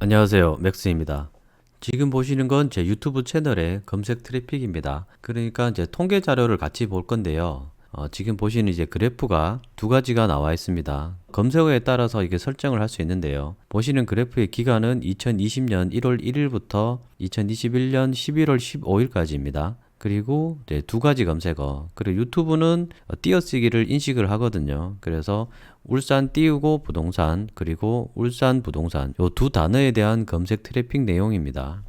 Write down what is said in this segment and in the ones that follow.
안녕하세요. 맥스입니다. 지금 보시는 건 제 유튜브 채널의 검색 트래픽입니다. 그러니까 이제 통계 자료를 같이 볼 건데요. 어, 지금 보시는 이제 그래프가 두 가지가 나와 있습니다. 검색어에 따라서 이게 설정을 할 수 있는데요. 보시는 그래프의 기간은 2020년 1월 1일부터 2021년 11월 15일까지입니다. 그리고 이제 두 가지 검색어. 그리고 유튜브는 어, 띄어쓰기를 인식을 하거든요. 그래서 울산 띄우고 부동산 그리고 울산 부동산 요 두 단어에 대한 검색 트래픽 내용입니다.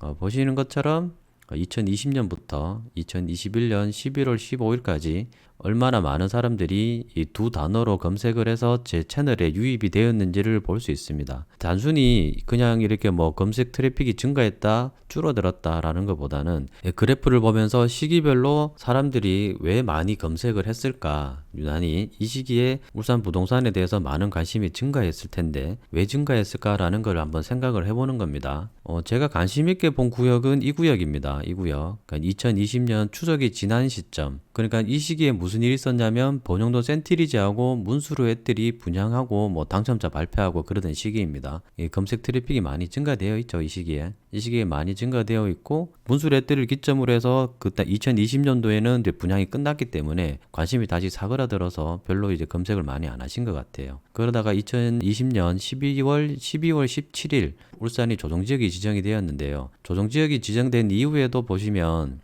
어, 보시는 것처럼 2020년부터 2021년 11월 15일까지 얼마나 많은 사람들이 이 두 단어로 검색을 해서 제 채널에 유입이 되었는지를 볼 수 있습니다. 단순히 그냥 이렇게 뭐 검색 트래픽이 증가했다, 줄어들었다라는 것보다는 예, 그래프를 보면서 시기별로 사람들이 왜 많이 검색을 했을까? 유난히 이 시기에 울산 부동산에 대해서 많은 관심이 증가했을 텐데 왜 증가했을까라는 걸 한번 생각을 해보는 겁니다. 어, 제가 관심 있게 본 구역은 이 구역입니다. 이 구역. 그러니까 2020년 추석이 지난 시점. 그러니까 이 시기에 무슨 일이 있었냐면 본영도 센티리지하고 문수로 애들이 분양하고 뭐 당첨자 발표하고 그러던 시기입니다. 이 검색 트래픽이 많이 증가되어 있죠. 이 시기에. 이 시기에 많이 증가되어 있고 문수로 애들을 기점으로 해서 그때 2020년도에는 이제 분양이 끝났기 때문에 관심이 다시 사그라들어서 별로 이제 검색을 많이 안 하신 것 같아요. 그러다가 2020년 12월 12월 17일 울산이 조정지역이 지정이 되었는데요. 조정지역이 지정된 이후에도 보시면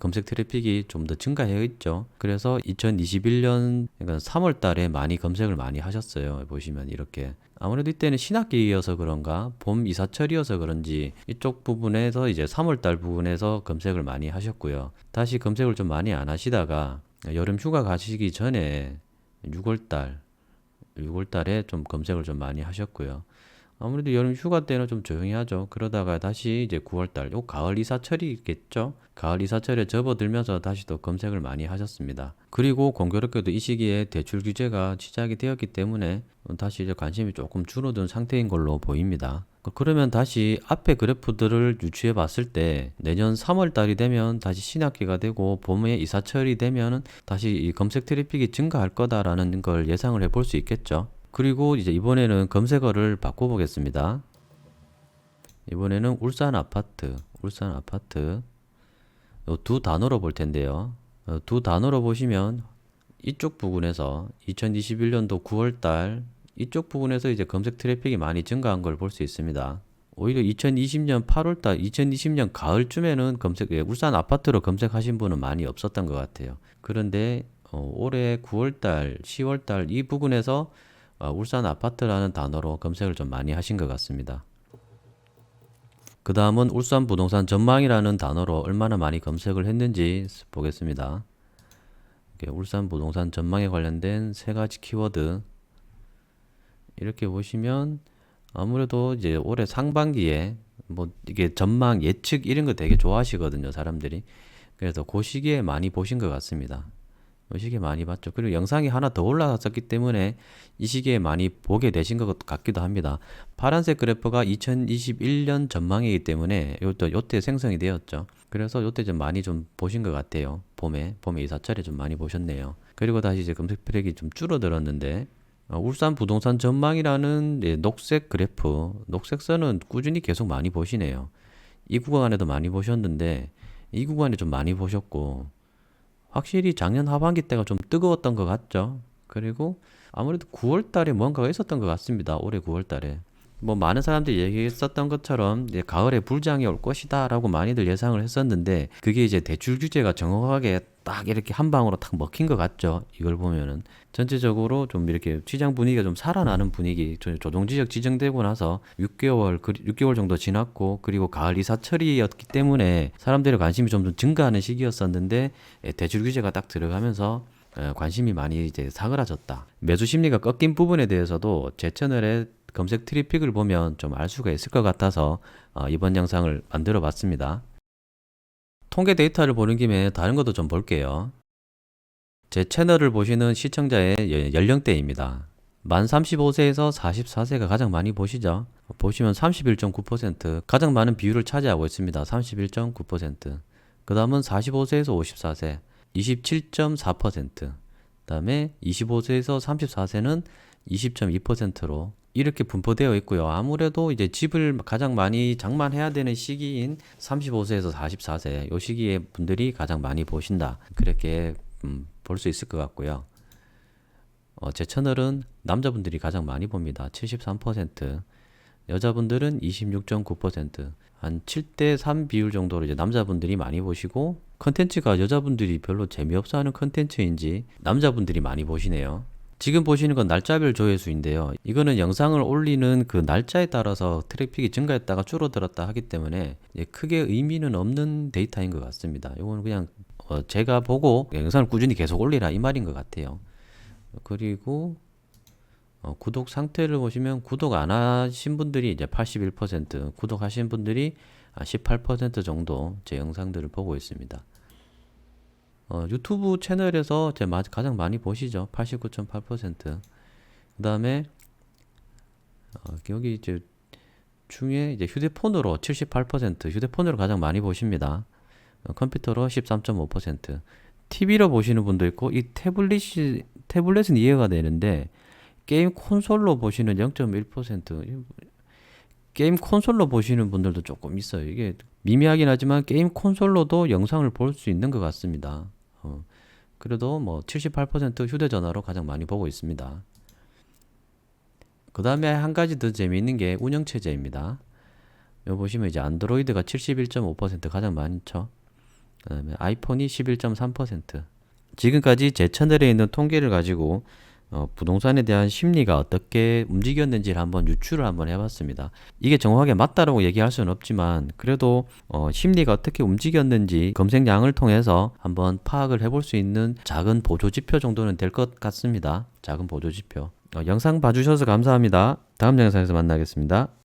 검색 트래픽이 좀 더 증가해 있죠. 그래서 2021년 그러니까 3월 달에 많이 검색을 많이 하셨어요. 보시면 이렇게 아무래도 이때는 신학기여서 그런가 봄 이사철이어서 그런지 이쪽 부분에서 이제 3월 달 부분에서 검색을 많이 하셨고요. 다시 검색을 좀 많이 안 하시다가 여름 휴가 가시기 전에 6월 달 6월 달에 좀 검색을 좀 많이 하셨고요. 아무래도 여름 휴가 때는 좀 조용히 하죠. 그러다가 다시 이제 9월달, 요 가을 이사철이겠죠? 가을 이사철에 접어들면서 다시 또 검색을 많이 하셨습니다. 그리고 공교롭게도 이 시기에 대출 규제가 시작이 되었기 때문에 다시 이제 관심이 조금 줄어든 상태인 걸로 보입니다. 그러면 다시 앞에 그래프들을 유추해 봤을 때 내년 3월 달이 되면 다시 신학기가 되고 봄에 이사철이 되면 다시 이 검색 트래픽이 증가할 거다라는 걸 예상을 해볼 수 있겠죠. 그리고 이제 이번에는 검색어를 바꿔보겠습니다. 이번에는 울산 아파트, 울산 아파트 요두 단어로 볼 텐데요. 어, 두 단어로 보시면 이쪽 부분에서 2021년도 9월달 이쪽 부분에서 이제 검색 트래픽이 많이 증가한 걸 볼 수 있습니다. 오히려 2020년 8월달, 2020년 가을쯤에는 검색, 예, 울산 아파트로 검색하신 분은 많이 없었던 것 같아요. 그런데 어, 올해 9월달, 10월달 이 부분에서 어, 울산 아파트라는 단어로 검색을 좀 많이 하신 것 같습니다. 그 다음은 울산 부동산 전망이라는 단어로 얼마나 많이 검색을 했는지 보겠습니다. 울산 부동산 전망에 관련된 세 가지 키워드 이렇게 보시면 아무래도 이제 올해 상반기에 뭐 이게 전망 예측 이런 거 되게 좋아하시거든요 사람들이 그래서 그 시기에 많이 보신 것 같습니다 그 시기에 많이 봤죠. 그리고 영상이 하나 더 올라갔었기 때문에 이 시기에 많이 보게 되신 것 같기도 합니다. 파란색 그래프가 2021년 전망이기 때문에 요때 요때 생성이 되었죠. 그래서 요때 좀 많이 좀 보신 것 같아요. 봄에 봄에 이사철에 좀 많이 보셨네요. 그리고 다시 이제 검색 트랙이 좀 줄어들었는데 어, 울산 부동산 전망이라는 예, 녹색 그래프, 녹색선은 꾸준히 계속 많이 보시네요. 이 구간에도 많이 보셨는데 이 구간에 좀 많이 보셨고 확실히 작년 하반기 때가 좀 뜨거웠던 것 같죠. 그리고 아무래도 9월 달에 뭔가가 있었던 것 같습니다. 올해 9월 달에. 뭐 많은 사람들이 얘기했었던 것처럼 가을에 불장이 올 것이다라고 많이들 예상을 했었는데 그게 이제 대출 규제가 정확하게 딱 이렇게 한 방으로 탁 먹힌 것 같죠. 이걸 보면은 전체적으로 좀 이렇게 시장 분위기가 좀 살아나는 분위기. 조- 조정 지역 지정되고 나서 6개월, 6개월 정도 지났고 그리고 가을 이사철이었기 때문에 사람들의 관심이 좀 증가하는 시기였었는데 예, 대출 규제가 딱 들어가면서 어, 관심이 많이 이제 사그라졌다. 매수 심리가 꺾인 부분에 대해서도 제 채널에 검색 트래픽을 보면 좀 알 수가 있을 것 같아서 어, 이번 영상을 만들어 봤습니다. 통계 데이터를 보는 김에 다른 것도 좀 볼게요. 제 채널을 보시는 시청자의 여- 연령대입니다. 만 35세에서 44세가 가장 많이 보시죠. 보시면 31.9% 가장 많은 비율을 차지하고 있습니다. 31.9%. 그 다음은 45세에서 54세 27.4%. 그 다음에 25세에서 34세는 20.2%로 이렇게 분포되어 있고요. 아무래도 이제 집을 가장 많이 장만해야 되는 시기인 35세에서 44세 요 시기에 분들이 가장 많이 보신다. 그렇게 음, 볼 수 있을 것 같고요. 어, 제 채널은 남자분들이 가장 많이 봅니다. 73%. 여자분들은 26.9%. 한 7대 3 비율 정도로 이제 남자분들이 많이 보시고 컨텐츠가 여자분들이 별로 재미없어 하는 컨텐츠인지 남자분들이 많이 보시네요. 지금 보시는 건 날짜별 조회수인데요. 이거는 영상을 올리는 그 날짜에 따라서 트래픽이 증가했다가 줄어들었다 하기 때문에 크게 의미는 없는 데이터인 것 같습니다. 이거는 그냥 어, 제가 보고 영상을 꾸준히 계속 올리라 이 말인 것 같아요. 그리고 어, 구독 상태를 보시면 구독 안 하신 분들이 이제 81%, 구독하신 분들이 18% 정도 제 영상들을 보고 있습니다. 어, 유튜브 채널에서 제 마- 가장 많이 보시죠. 89.8%. 그 다음에 어, 여기 이제 중에 이제 휴대폰으로 78%, 휴대폰으로 가장 많이 보십니다. 어, 컴퓨터로 13.5%. TV로 보시는 분도 있고 이 태블릿이 태블릿은 이해가 되는데 게임 콘솔로 보시는 0.1% 게임 콘솔로 보시는 분들도 조금 있어요. 이게 미미하긴 하지만 게임 콘솔로도 영상을 볼 수 있는 것 같습니다. 어, 그래도 뭐 78% 휴대전화로 가장 많이 보고 있습니다. 그 다음에 한 가지 더 재미있는 게 운영체제입니다. 여기 보시면 이제 안드로이드가 71.5% 가장 많죠. 그 다음에 아이폰이 11.3%. 지금까지 제 채널에 있는 통계를 가지고 어, 부동산에 대한 심리가 어떻게 움직였는지를 한번 유추를 한번 해봤습니다. 이게 정확하게 맞다라고 얘기할 수는 없지만 그래도 어, 심리가 어떻게 움직였는지 검색량을 통해서 한번 파악을 해볼 수 있는 작은 보조 지표 정도는 될 것 같습니다. 작은 보조 지표. 어, 영상 봐주셔서 감사합니다. 다음 영상에서 만나겠습니다.